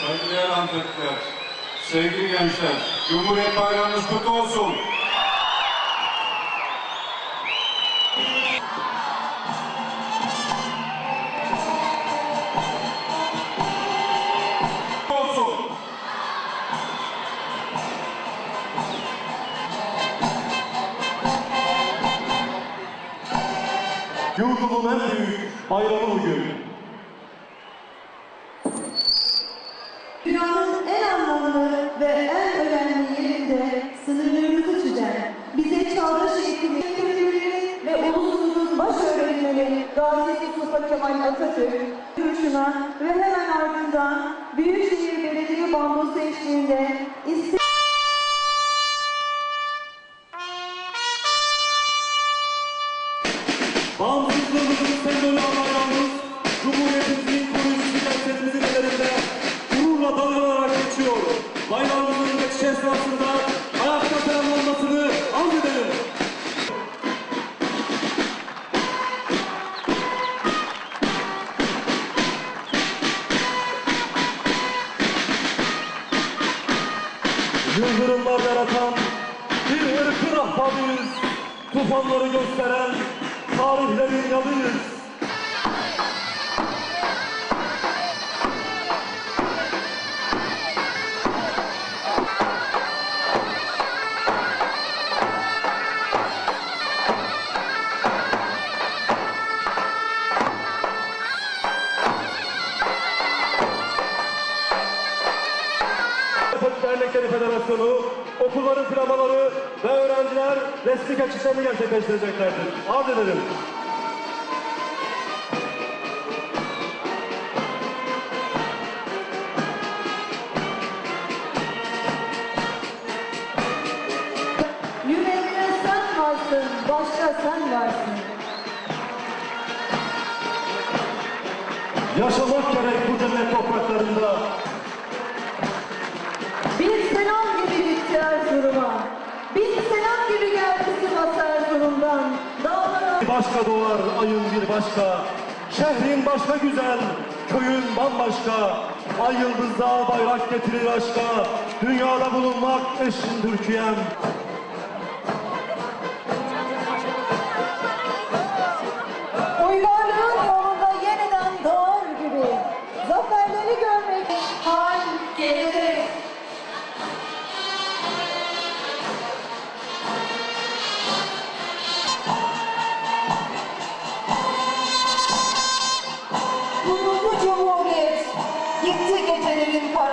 Saygıdeğer hanımefendiler, sevgili gençler, Cumhuriyet Bayramınız kutlu olsun. Yurdumun en büyük bayramı bugün. Gazi Mustafa Kemal Atatürk, duruşuna ve hemen ardından Büyükşehir Belediye Bandosu eşliğinde İstiklal Bağımsızlığımızın sembolü bayrağımız, Cumhuriyetimizin koruyucusu gençlerimizin ellerinde gururla dalgalarak geçiyor. Bayrağımızın geçiş esnasında Yıldırımlar yaratan bir ırkın ahbabıyız. Tufanları gösteren tarihlerin yadıyız. Dernekleri Federasyonu, okulların flamaları ve öğrenciler resmi geçişlerini gerçekleştireceklerdir. Arz ederim. Yüreğine sen varsın, başka sen varsın. Yaşamak gerek bu cennet topraklarında. Başka doğar ayın bir başka. Şehrin başka güzel, köyün bambaşka. Ay yıldızda bayrak getirir aşka. Dünyada bulunmak eşin Türkiye'm. uygarlığın yolunda yeniden doğar gibi. Zaferleri görmek hal gelecek. Gitti gecelerin karanlığı.